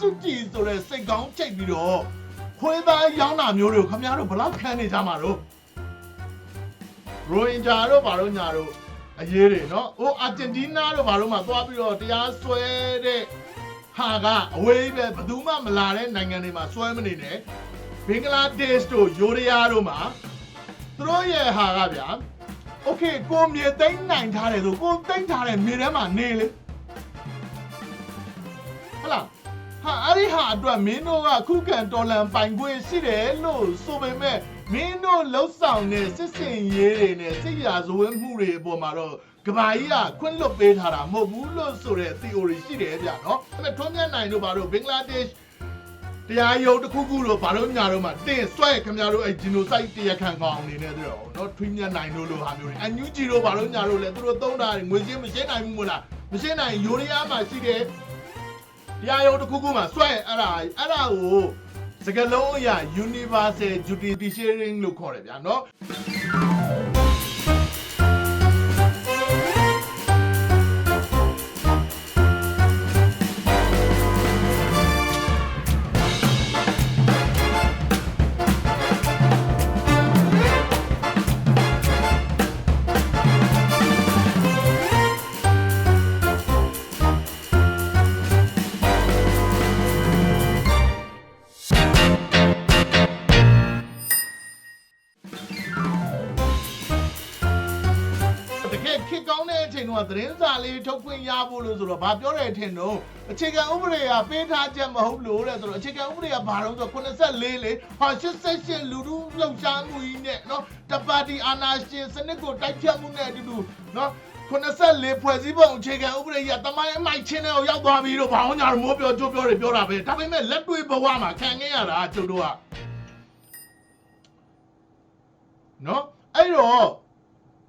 စုကြည်ဆိုတဲ့စိတ်ကောင်းချိတ်ပြီးတော့ခွေးသားရောင်းတာမျိုးတွေကိုခမရတို့ဘလောက်ခံနေကြမှာတော့ရိုင်ဂျာတို့ဘာလို့ညာတို့အရေးတွေနော်။အိုအာဂျင်တီးနားတို့ဘာလို့မှသွားပြီးတော့တရားစွဲတဲ့ဟာကအဝေးပဲဘယ်သူမှမလာတဲ့နိုင်ငံတွေမှာစွဲမနေနဲ့။ဘင်္ဂလားဒေ့ရှ်တို့ယိုးဒယားတို့မှာသူတို့ရဲ့ဟာကဗျာ။ Okay ကိုမြေသိမ့်နိုင်ထားတယ်ဆိုကိုသိမ့်ထားတဲ့မြေထဲမှာနေလေ။ဟလား။ ဟာအဲ့ဒီဟာအတွက်မင်းတို့ကခုခံတော်လန်ပိုင်ခွင့်ရှိတယ်လို့ဆိုပေမဲ့မင်းတို့လှုပ်ဆောင်တဲ့စစ်စင်ရေးတွေနဲ့စစ်ရာဇဝဲမှုတွေအပေါ်မှာတော့ကဘာကြီးကခွင့်လွတ်ပေးထားတာမဟုတ်ဘူးလို့ဆိုတဲ့ theory ရှိတယ်ဗျနော်အဲ့မဲ့ထွန်းမြတ်နိုင်တို့ဘာလို့ဘင်္ဂလားဒေ့ရှ်တရားရုံးတစ်ခုခုလို့ဘာလို့ညာတော့မှတင်းဆွဲခင်ဗျားတို့အဲ့ genocide တရားခံကောင်အနေနဲ့တို့နော်ထွန်းမြတ်နိုင်တို့လိုဟာမျိုးတွေအန်ယူဂျီတို့ဘာလို့ညာတို့လဲသူတို့သုံးတာငွေစင်းမရှင်းနိုင်ဘူးမို့လားမရှင်းနိုင်ယူရီးယားမှာရှိတဲ့ တရားရုံးတစ်ခုခုမှာစွဲအဲ့ဒါအဲ့ဒါကိုစကလုံးအရ universal judiciary လို့ခေါ်တယ်ဗျာနော် ချိန်တုန်းကသတင်းစာလေးထုတ်ခွင့်ရဖို့လို့ဆိုတော့ဘာပြောတဲ့အထင်တော့အခြေခံဥပဒေကပေးထားချက်မဟုတ်လို့တဲ့ဆိုတော့အခြေခံဥပဒေကဘာလို့ဆိုတော့84လေဟာ88လူထုလှုပ်ရှားမှုကြီးနဲ့နော်တပါတီအာနာရှင်စနစ်ကိုတိုက်ဖြတ်မှုနဲ့အတူတူနော်84ဖွဲ့စည်းပုံအခြေခံဥပဒေကြီးကတမိုင်းအမိုက်ချင်းတွေကိုရောက်သွားပြီလို့ဘာလို့ညာမိုးပြောကြိုးပြောတွေပြောတာပဲဒါပေမဲ့လက်တွေ့ဘဝမှာခံခဲ့ရတာကျုပ်တို့ကနော်အဲ့တော့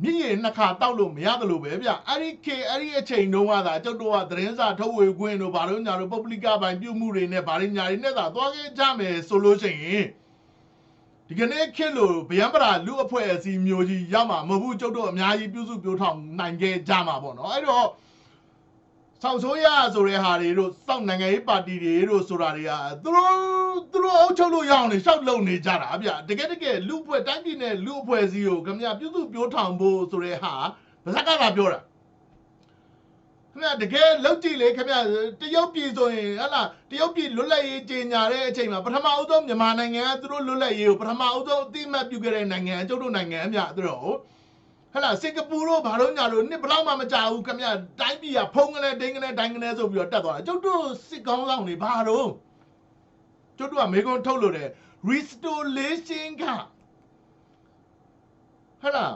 မြင့်ရည်နှစ်ခါတောက်လို့မရတယ်လို့ပဲဗျအဲ့ဒီခေအဲ့ဒီအချိန်တုန်းကသာကျုပ်တို့ကသတင်းစာထုတ်ဝေခွင့်တို့ဘာလို့ညာတို့ပုဂ္ဂလိကပိုင်းပြုမှုတွေနဲ့ဘာတွေညာတွေနဲ့သာသွားခဲ့ကြမယ်ဆိုလို့ရှိရင်ဒီကနေ့ခေတ်လို့ဗျံပရာလူအဖွဲ့အစည်းမျိုးကြီးရမှာမဟုတ်ဘူးကျုပ်တို့အများကြီးပြုစုပြောထောင်နိုင်ခဲ့ကြမှာပေါ့နော်အဲ့တော့ ဆောက်ဆိုးရဆိုတဲ့ဟာတွေတို့စောက်နိုင်ငံရေးပါတီတွေတို့ဆိုတာတွေကသူတို့သူတို့အုပ်ချုပ်လို့ရအောင်နေရှောက်လုံနေကြတာဗျတကယ်တကယ်လူအဖွဲ့တိုင်းပြည်နဲ့လူအဖွဲ့အစည်းကိုခင်ဗျပြုစုပြောထောင်ဖို့ဆိုတဲ့ဟာဗဇက်ကလာပြောတာခင်ဗျတကယ်လောက်ကြည့်လေခင်ဗျတရုတ်ပြည်ဆိုရင်ဟလာတရုတ်ပြည်လွတ်လပ်ရေးကြီးညာတဲ့အချိန်မှာပထမအဦးဆုံးမြန်မာနိုင်ငံကသူတို့လွတ်လပ်ရေးကိုပထမအဦးဆုံးအတိအမှတ်ပြုခဲ့တဲ့နိုင်ငံအကျုပ်တို့နိုင်ငံအမြသူတို့ ဟဲ့လားစင်ကာပူတို့ဘာလို့ညာလို့နှစ်ဘလောက်မှမကြဘူးခင်ဗျတိုင်းပြည်ကဖုံးကနေဒိန်းကနေဒိုင်းကနေဆိုပြီးတော့တက်သွားတယ်ကျုပ်တို့စစ်ကောင်းဆောင်တွေဘာတော့ကျုပ်တို့ကမေကွန်ထုတ်လို့တယ် restoration ကဟဲ့လား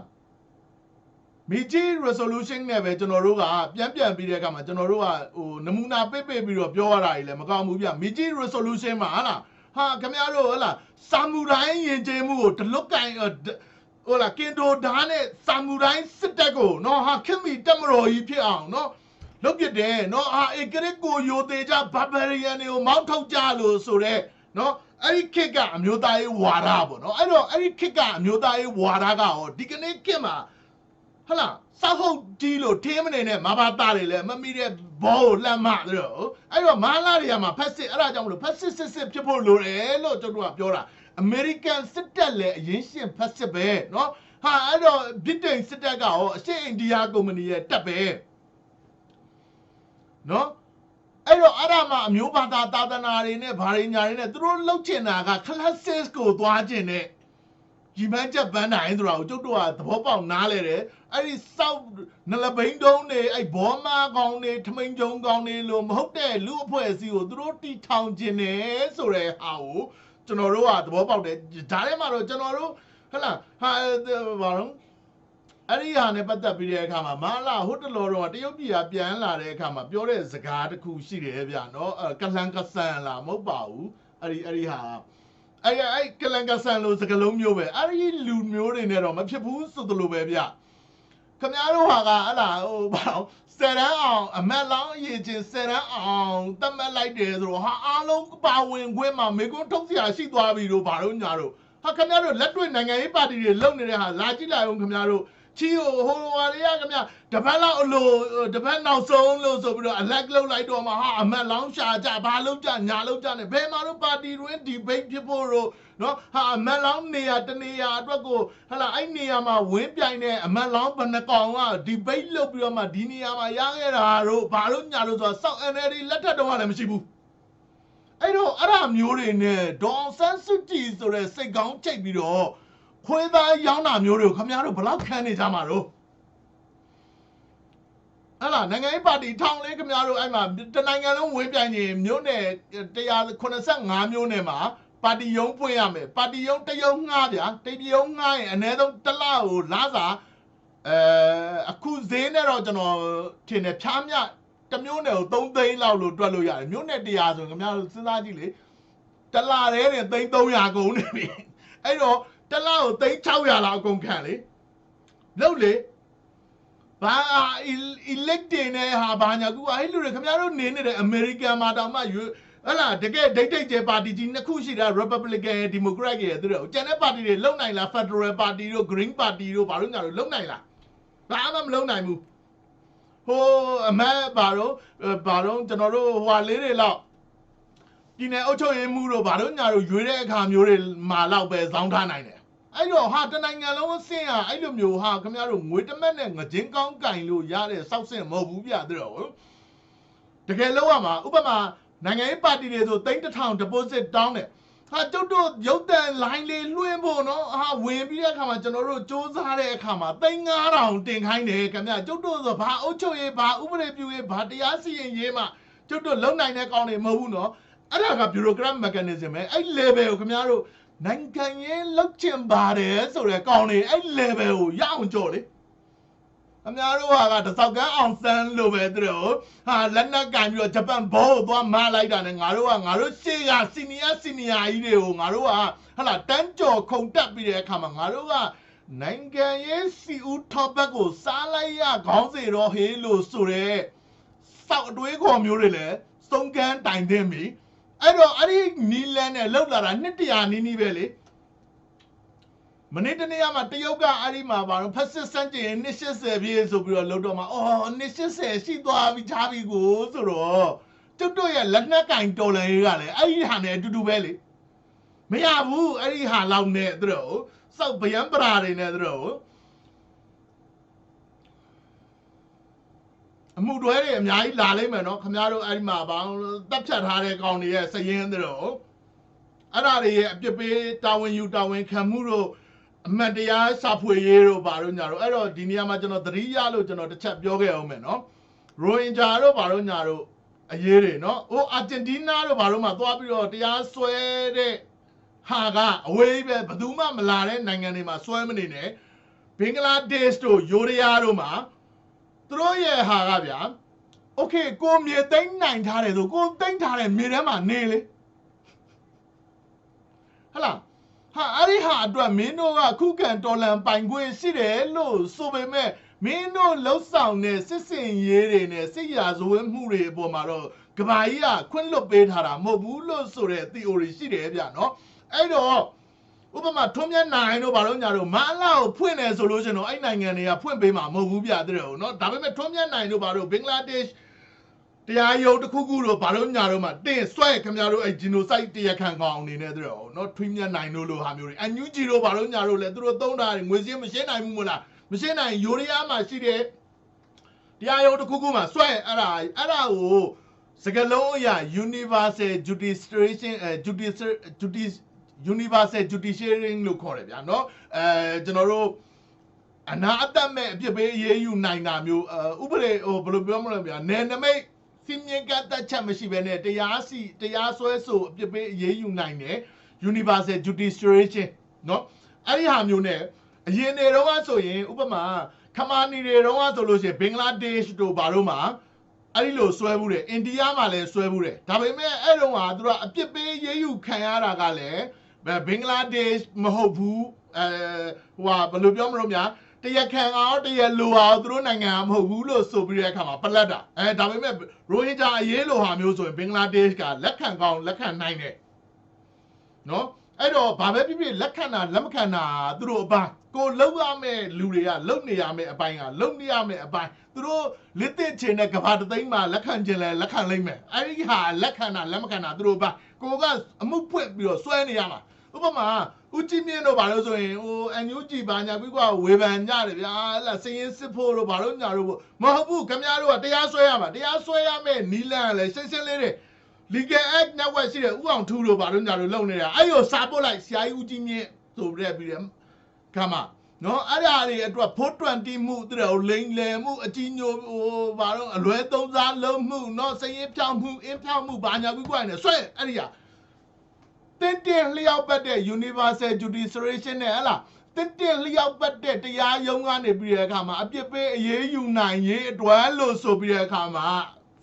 မီဂျီ resolution နဲ့ပဲကျွန်တော်တို့ကပြန်ပြန်ပြီးတဲ့အခါမှာကျွန်တော်တို့ကဟိုနမူနာပိတ်ပိတ်ပြီးတော့ပြောရတာကြီးလည်းမကောင်းဘူးဗျမီဂျီ resolution မှာဟာလားဟာခင်ဗျားတို့ဟဲ့လားဆာမူရိုင်းယဉ်ကျေးမှုကိုဒလွတ်ကင် ဟိုလားကင်တိုဓာတ်နဲ့ဆာမူရိုင်းစစ်တပ်ကိုနော်ဟာခင်မီတက်မတော်ကြီးဖြစ်အောင်နော်လုတ်ပြတယ်နော်ဟာအေကရစ်ကိုယိုသေးကြဘဘရီယန်တွေကိုမောင်းထုတ်ကြလို့ဆိုတော့နော်အဲ့ဒီခစ်ကအမျိုးသားရေးဝါဒပေါ့နော်အဲ့တော့အဲ့ဒီခစ်ကအမျိုးသားရေးဝါဒကရောဒီကနေ့ခစ်မှာဟလာစောက်ဟုတ်ကြီးလို့ထင်းမနေနဲ့မဘာသားတွေလည်းမမိတဲ့ဘောကိုလှမ်းမတယ်တော့အဲ့တော့မာလာတွေကမှာဖက်စစ်အဲ့ဒါကြောင့်မလို့ဖက်စစ်စစ်စစ်ဖြစ်ဖို့လိုတယ်လို့ကျွန်တော်ကပြောတာ အမေရိကန်စစ်တပ်လည်းအရင်ရှင်ဖက်စစ်ပဲเนาะဟာအဲ့တော့ဗြိတိန်စစ်တပ်ကရောအရှေ့အိန္ဒိယကုမ္ပဏီရဲ့တပ်ပဲเนาะအဲ့တော့အဲ့ဒါမှအမျိုးဘာသာသာသနာတွေနဲ့ဗာရညာတွေနဲ့သူတို့လှုပ်ချင်တာက classes ကိုသွားချင်တဲ့ ရီမန်းချက်ပန်းတိုင်းဆိုတာကိုကျုပ်တို့ကသဘောပေါက်နားလဲတယ်အဲ့ဒီစောက်နလဘိန်းတုံးတွေအဲ့ဘောမာကောင်တွေထမိန်ကြုံကောင်တွေလို့မဟုတ်တဲ့လူအဖွဲ့အစည်းကိုသူတို့တီထောင်ခြင်းနဲ့ဆိုတဲ့ဟာကို ကျွန်တော်တို့ကသဘောပေါက်တယ်ဒါထဲမှာတော့ကျွန်တော်တို့ဟဟလားဟာဘာလို့အဲ့ဒီဟာနဲ့ပတ်သက်ပြီးတဲ့အခါမှာမာလာဟိုတလောတော့တရုတ်ပြည်ကပြန်လာတဲ့အခါမှာပြောတဲ့စကားတစ်ခုရှိတယ်ဗျနော်အဲကလန်ကဆန်လားမဟုတ်ပါဘူးအဲ့ဒီအဲ့ဒီဟာအဲ့အဲ့ကလန်ကဆန်လို့စကလုံးမျိုးပဲအဲ့ဒီလူမျိုးတွေနဲ့တော့မဖြစ်ဘူးဆိုသလိုပဲဗျ ခင်ဗျားတို့ဟာကဟလာဟိုဘာလို့ဆယ်တန်းအောင်အမတ်လောင်းအရေးချင်းဆယ်တန်းအောင်တတ်မှတ်လိုက်တယ်ဆိုတော့ဟာအားလုံးပါဝင်ခွင့်မှာမေကွန်းထုတ်စရာရှိသွားပြီတို့ဘာလို့ညာတို့ဟာခင်ဗျားတို့လက်တွေ့နိုင်ငံရေးပါတီတွေလုပ်နေတဲ့ဟာလာကြည့်လိုက်အောင်ခင်ဗျားတို့ ချီကိုဟိုဟာတွေကခင်ဗျတပတ်လောက်အလိုတပတ်နောက်ဆုံးလို့ဆိုပြီးတော့အလက်လောက်လိုက်တော့မှဟာအမတ်လောင်းရှာကြဘာလုပ်ကြညာလုပ်ကြနဲ့ဘယ်မှာတော့ပါတီတွင်ဒီဘိတ်ဖြစ်ဖို့တော့နော်ဟာအမတ်လောင်းနေရာတနေရာအတွက်ကိုဟလာအဲ့နေရာမှာဝင်းပြိုင်တဲ့အမတ်လောင်းဘယ်နှကောင်ကဒီဘိတ်လုပ်ပြီးတော့မှဒီနေရာမှာရခဲ့တာတော့ဘာလို့ညာလို့ဆိုတော့စောက် NLD လက်ထက်တော့လည်းမရှိဘူးအဲ့တော့အဲ့ဒါမျိုးတွေနဲ့ဒေါ်ဆန်းစုကြည်ဆိုတဲ့စိတ်ကောင်းချိန်ပြီးတော့ ခွေးသားရောင်းတာမျိုးတွေကိုခင်ဗျားတို့ဘယ်လောက်ခံနေကြမှာတော့အဲ့လားနိုင်ငံရေးပါတီထောင်လေးခင်ဗျားတို့အဲ့မှာတနိုင်ငံလုံးဝင်းပြိုင်နေမြို့နယ်185မြို့နယ်မှာပါတီယုံပွင့်ရမယ်ပါတီယုံတယုံငှားဗျာတယုံငှားရင်အနည်းဆုံးတစ်လကိုလာစာအဲအခုဈေးနဲ့တော့ကျွန်တော်ထင်တယ်ဖြားမြတစ်မျိုးနယ်ကို3သိန်းလောက်လို့တွက်လို့ရတယ်မြို့နယ်100ဆိုရင်ခင်ဗျားတို့စဉ်းစားကြည့်လေတစ်လတည်းနဲ့သိန်း300ကုန်နေပြီ အဲ့တော့တစ်လကိုသိန်း600လောက်အကုန်ခံလေလို့လေဘာ elected နဲ့ဟာဘာညာကူအဲ့လူတွေခင်ဗျားတို့နေနေတဲ့အမေရိကန်မှာတောင်မှယူဟလာတကယ်ဒိတ်ဒိတ်ကျပါတီကြီးနှစ်ခုရှိတာ Republican ရဲ့ Democrat ရဲ့သူတို့ကျန်တဲ့ပါတီတွေလုံနိုင်လား Federal Party တို့ Green Party တို့ဘာလို့ညာလို့လုံနိုင်လားဘာမှမလုံနိုင်ဘူးဟိုအမတ်ဘာတော့ဘာတော့ကျွန်တော်တို့ဟိုဟာလေးတွေလောက် ပြည်နယ်အုပ်ချုပ်ရေးမှုတို့ဘာလို့ညာတို့ရွေးတဲ့အခါမျိုးတွေမှာလောက်ပဲဇောင်းထားနိုင်တယ်အဲ့တော့ဟာတနိုင်ငံလုံးအဆင့်ဟာအဲ့လိုမျိုးဟာခင်ဗျားတို့ငွေတမက်နဲ့ငကြင်းကောင်းကင်လို့ရတဲ့စောက်ဆင့်မဟုတ်ဘူးပြတဲ့တော့တကယ်လို့ရမှာဥပမာနိုင်ငံရေးပါတီတွေဆို3000 deposit တောင်းတယ်ဟာကျုပ်တို့ရုပ်တံ line လေးလွှင့်ဖို့နော်ဟာဝင်ပြီးတဲ့အခါမှာကျွန်တော်တို့စူးစမ်းတဲ့အခါမှာ3000တင်ခိုင်းတယ်ခင်ဗျကျုပ်တို့ဆိုဘာအုပ်ချုပ်ရေးဘာဥပဒေပြုရေးဘာတရားစီရင်ရေးမှာကျုပ်တို့လုံနိုင်တဲ့ကောင်းတွေမဟုတ်ဘူးနော် အဲ့ဒါက bureaucrat mechanism ပဲအဲ့ level ကိုခင်ဗျားတို့နိုင်ငံရေးလောက်ချင်ပါတယ်ဆိုတဲ့ကောင်းတွေအဲ့ level ကိုရအောင်ကြော်လေအများတို့ဟာကတစောက်ကန်းအောင်ဆန်းလို့ပဲသူတို့ဟာလက်နက်ကင်ပြီးတော့ဂျပန်ဘောကိုသွားမလိုက်တာနဲ့ငါတို့ကငါတို့ရှေ့ကစီနီယာစီနီယာကြီးတွေကိုငါတို့ကဟလာတန်းကြော်ခုန်တက်ပြီးတဲ့အခါမှာငါတို့ကနိုင်ငံရေးစီဦးထောက်ဘက်ကိုစားလိုက်ရခေါင်းစီတော့ဟေးလို့ဆိုရဲစောက်အတွေးခေါ်မျိုးတွေလည်းစုံကန်းတိုင်သိမ့်ပြီ အဲ့တော့အဲ့ဒီနီလန်နဲ့လောက်လာတာနှစ်တရာနီးနီးပဲလေမနေ့တနေ့ကမှတရုတ်ကအဲ့ဒီမှာဘာလို့ဖက်စစ်စန့်ကျင်နှစ်80ပြည့်ဆိုပြီးတော့လှုပ်တော့မှာအော်နှစ်80ရှိသွားပြီချားပြီကိုဆိုတော့ကျွတ်တို့ရဲ့လက်နက်ကင်တော်လန်ရေးကလည်းအဲ့ဒီဟာနဲ့အတူတူပဲလေမရဘူးအဲ့ဒီဟာလောက်နဲ့သူတို့စောက်ဗျံပရာတွေနဲ့သူတို့ အမှုတွဲတွေအများကြီးလာလိမ့်မယ်နော်ခင်ဗျားတို့အဲ့ဒီမှာဘာတက်ဖြတ်ထားတဲ့ကောင်တွေရဲ့စည်ရင်းတို့အဲ့ဒါတွေရဲ့အပြစ်ပေးတာဝန်ယူတာဝန်ခံမှုတို့အမှန်တရားစာဖွေရေးတို့ဘာလို့ညာတို့အဲ့တော့ဒီနေရာမှာကျွန်တော်သတိရလို့ကျွန်တော်တစ်ချက်ပြောခဲ့အောင်မယ်နော်ရိုဟင်ဂျာတို့ဘာလို့ညာတို့အရေးတွေနော်ဟိုအာဂျင်တီးနားတို့ဘာလို့မှသွားပြီးတော့တရားစွဲတဲ့ဟာကအဝေးပဲဘယ်သူမှမလာတဲ့နိုင်ငံတွေမှာစွဲမနေနဲ့ဘင်္ဂလားဒေ့ရှ်တို့ယိုရီးယားတို့မှာ သူတို့ရဲ့ဟာကဗျာโอเคကိုမြေသိမ့်နိုင်ထားတယ်ဆိုကိုသိမ့်ထားတဲ့မြေထဲမှာနေလေဟလားဟာအဲ့ဒီဟာအတွက်မင်းတို့ကခုခံတော်လန်ပိုင်ခွင့်ရှိတယ်လို့ဆိုပေမဲ့မင်းတို့လှုပ်ဆောင်တဲ့စစ်စင်ရေးတွေနဲ့စစ်ရာဇဝဲမှုတွေအပေါ်မှာတော့ကဘာကြီးကခွင့်လွတ်ပေးထားတာမဟုတ်ဘူးလို့ဆိုတဲ့ theory ရှိတယ်ဗျနော်အဲ့တော့ ဥပမာထွန်းမြတ်နိုင်တို့ဘာလို့ညာတို့မအလာကိုဖွင့်တယ်ဆိုလို့ရှင်တော့အဲ့နိုင်ငံတွေကဖွင့်ပေးမှာမဟုတ်ဘူးဗျတဲ့ဟုတ်နော်ဒါပေမဲ့ထွန်းမြတ်နိုင်တို့ဘာလို့ဘင်္ဂလားဒေ့ရှ်တရားရုံးတစ်ခုခုတော့ဘာလို့ညာတော့မှတင်ဆွဲခင်ဗျားတို့အဲ့ဂျီနိုဆိုက်တရားခံကောင်အနေနဲ့တဲ့ဟုတ်နော်ထွေးမြတ်နိုင်တို့လိုဟာမျိုးတွေအန်ယူဂျီတို့ဘာလို့ညာတို့လဲသူတို့သုံးတာငွေစင်းမရှင်းနိုင်ဘူးမလားမရှင်းနိုင်ယိုရီးယားမှာရှိတဲ့တရားရုံးတစ်ခုခုမှာဆွဲအဲ့ဒါအဲ့ဒါကိုစကလုံးအရာ universal judiciation အဲ judicial judice universal judiciary လို့ခေါ်တယ်ဗျာเนาะအဲကျွန်တော်တို့အနာအသက်မဲ့အပြစ်ပေးရေးယူနိုင်တာမျိုးဥပဒေဟိုဘယ်လိုပြောမလဲဗျာနယ်နမိတ်စီမင်းကတ်သက်ချက်မရှိဘဲနဲ့တရားစီတရားစွဲဆိုအပြစ်ပေးရေးယူနိုင်တယ် universal judiciary เนาะအဲ့ဒီဟာမျိုးနဲ့အရင်နေတော့ဆိုရင်ဥပမာခမာနီတွေတော့ဆိုလို့ရှိရင်ဘင်္ဂလားဒေ့ရှ်တို့ဘာလို့မှာအဲ့ဒီလိုဆွဲဘူးတယ်အိန္ဒိယမှာလည်းဆွဲဘူးတယ်ဒါပေမဲ့အဲ့တုန်းကသူတို့အပြစ်ပေးရေးယူခံရတာကလည်း ဘင်္ဂလားဒေ့ရှ်မဟုတ်ဘူးအဲဟိုဟာဘယ်လိုပြောမလို့များတရခံအောင်တရလိုအောင်သူတို့နိုင်ငံကမဟုတ်ဘူးလို့ဆိုပြီးတဲ့အခါမှာပလက်တာအဲဒါပေမဲ့ရိုဟင်ဂျာအရေးလိုဟာမျိုးဆိုရင်ဘင်္ဂလားဒေ့ရှ်ကလက်ခံကောင်းလက်ခံနိုင်တယ်နော်အဲ့တော့ဘာပဲဖြစ်ဖြစ်လက်ခံတာလက်မခံတာသူတို့အပိုင်းကိုလှုပ်ရမယ့်လူတွေကလှုပ်နေရမယ့်အပိုင်းကလှုပ်နေရမယ့်အပိုင်းသူတို့လက်သစ်ချင်တဲ့ကဘာတသိန်းမှာလက်ခံခြင်းလဲလက်ခံလိမ့်မယ်အဲ့ဒီဟာလက်ခံတာလက်မခံတာသူတို့အပိုင်းကိုကအမှုဖွင့်ပြီးတော့စွဲနေရမှာ ဥပမာဦးကြီးမြင့်တို့ဘာလို့ဆိုရင်ဟိုအန်ယူဂျီဘာညာပြီးကွာဝေဖန်ကြတယ်ဗျာအဲ့လားစရင်စစ်ဖို့တို့ဘာလို့ညာတို့မဟုတ်ဘူးခင်ဗျားတို့ကတရားစွဲရမှာတရားစွဲရမယ့်နီလန်ကလည်းရှင်းရှင်းလေးတွေ legal act network ရှိတဲ့ဥအောင်ထူတို့ဘာလို့ညာတို့လုပ်နေတာအဲ့ရောစာပို့လိုက်ဆရာကြီးဦးကြီးမြင့်ဆိုပြပြီးတယ်ခမနော်အဲ့ဒါတွေအတွက်420မှုတဲ့ဟိုလိန်လယ်မှုအကြီးညိုဟိုဘာလို့အလွဲသုံးစားလုံးမှုနော်စရင်ဖြောင်းမှုအင်းဖြောင်းမှုဘာညာပြီးကွာနေဆွဲအဲ့ဒီဟာ တင်းတင်းလျောက်ပတ်တဲ့ universal judiciary နဲ့ဟလားတင်းတင်းလျောက်ပတ်တဲ့တရားရုံးကနေပြီးတဲ့အခါမှာအပြစ်ပေးအရေးယူနိုင်ရေးအတွက်လို့ဆိုပြီးတဲ့အခါမှာ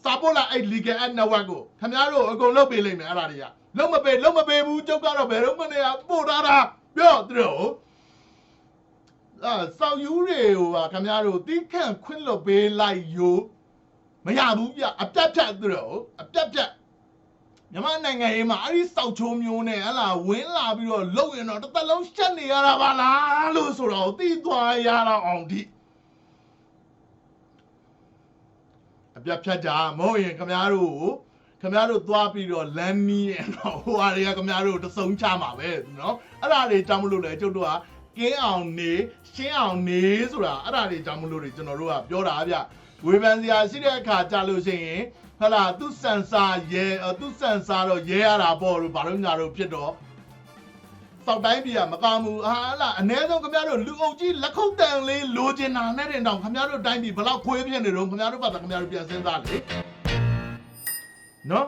စာပို့လိုက်အဲ့ legal ad network ကိုခင်ဗျားတို့အကုန်လုပ်ပေးလိမ့်မယ်အဲ့ဒါတွေကလုံးမပေးလုံးမပေးဘူးကျုပ်ကတော့ဘယ်တော့မှနေပို့ထားတာပြောသူတို့အာစောက်ယူတွေဟိုပါခင်ဗျားတို့တီးခန့်ခွင့်လွတ်ပေးလိုက်ယူမရဘူးပြအပြတ်ဖြတ်သူတို့အပြတ်ဖြတ် မြန်မာနိုင်ငံရေးမှာအဲ့ဒီစောက်ချိုးမျိုးနဲ့ဟလာဝင်းလာပြီးတော့လုံရင်တော့တစ်သက်လုံးရှက်နေရတာပါလားလို့ဆိုတော့တီးသွားရတော့အောင်ဒီ အပြတ်ဖြတ်ကြမဟုတ်ရင်ခမားတို့ကိုခမားတို့သွားပြီးတော့လမ်းမီးရင်တော့ဟိုဟာတွေကခမားတို့တဆုံချမှာပဲเนาะအဲ့ဒါတွေကြောင့်မလို့လေကျုပ်တို့ကကင်းအောင်နေရှင်းအောင်နေဆိုတာအဲ့ဒါတွေကြောင့်မလို့တွေကျွန်တော်တို့ကပြောတာဗျဝေဖန်စရာရှိတဲ့အခါကြာလို့ရှိရင် ဟလာသူစန်စာရဲသူစန်စာတော့ရဲရတာပေါ့လို့ဘာလို့ညာတို့ဖြစ်တော့စောက်တိုင်းပြည်ကမကောင်းဘူးဟာလာအ ਨੇ ဆုံးခင်ဗျားတို့လူအုပ်ကြီးလက်ခုပ်တန်လေးလိုချင်တာနဲ့တင်တောင်ခင်ဗျားတို့တိုင်းပြည်ဘလောက်ခွေးပြနေတော့ခင်ဗျားတို့ဘာသာခင်ဗျားတို့ပြန်စဉ်းစားလေနော်